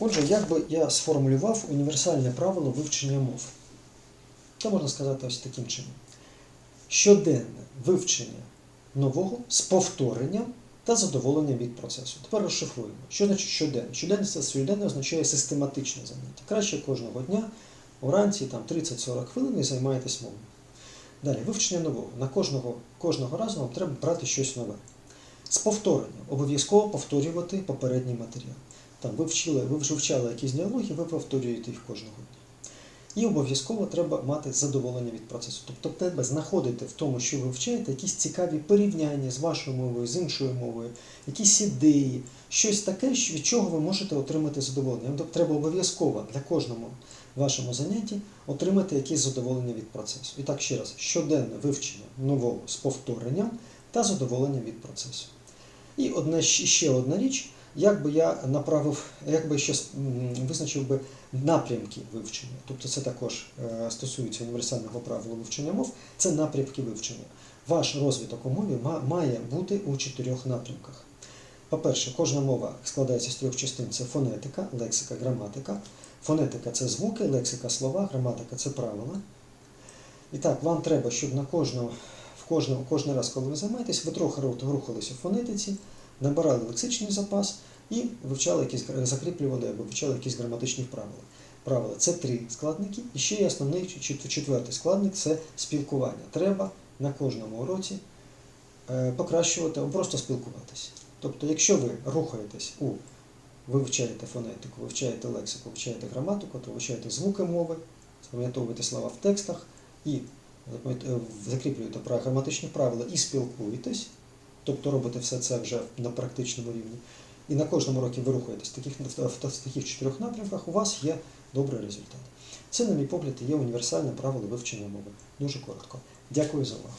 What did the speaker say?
Отже, як би я сформулював універсальне правило вивчення мов? Це можна сказати ось таким чином. Щоденне вивчення нового з повторенням та задоволенням від процесу. Тепер розшифруємо. Що значить щоденне? Щоденне це щоденне означає систематичне заняття. Краще кожного дня, уранці там 30-40 хвилин і займаєтесь мовою. Далі, вивчення нового. На кожного, кожного разу вам треба брати щось нове. З повторенням. Обов'язково повторювати попередній матеріал. Там ви вчили, ви вже вчали якісь діалоги, ви повторюєте їх кожного дня. І обов'язково треба мати задоволення від процесу. Тобто треба знаходити в тому, що ви вчаєте, якісь цікаві порівняння з вашою мовою, з іншою мовою, якісь ідеї, щось таке, від чого ви можете отримати задоволення. Тобто треба обов'язково для кожному вашому занятті отримати якесь задоволення від процесу. І так ще раз, щоденне вивчення нового з повторенням та задоволення від процесу. І одне ще ще одна річ, як би я направив, як би ще визначив би напрямки вивчення. Тобто це також е, стосується універсального правила вивчення мов, це напрямки вивчення. Ваш розвиток у мові має бути у чотирьох напрямках. По-перше, кожна мова складається з трьох частин: це фонетика, лексика, граматика. Фонетика це звуки, лексика слова, граматика це правила. І так, вам треба, щоб на кожного, в кожному, кожен раз, коли ви займаєтесь, ви трохи рухалися в фонетиці, набирали лексичний запас і вивчали якісь, закріплювали або вивчали якісь граматичні правила. Правила це три складники. І ще є основний чет- чет- четвертий складник це спілкування. Треба на кожному уроці е, покращувати або просто спілкуватися. Тобто, якщо ви рухаєтесь у ви вивчаєте фонетику, вивчаєте лексику, вивчаєте граматику, то вивчаєте звуки мови, запам'ятовуєте слова в текстах і е, закріплюєте граматичні правила і спілкуєтесь, тобто робите все це вже на практичному рівні. І на кожному році ви рухаєтесь в таких, в, таких чотирьох напрямках, у вас є добрий результат. Це, на мій погляд, є універсальне правило вивчення мови. Дуже коротко. Дякую за увагу.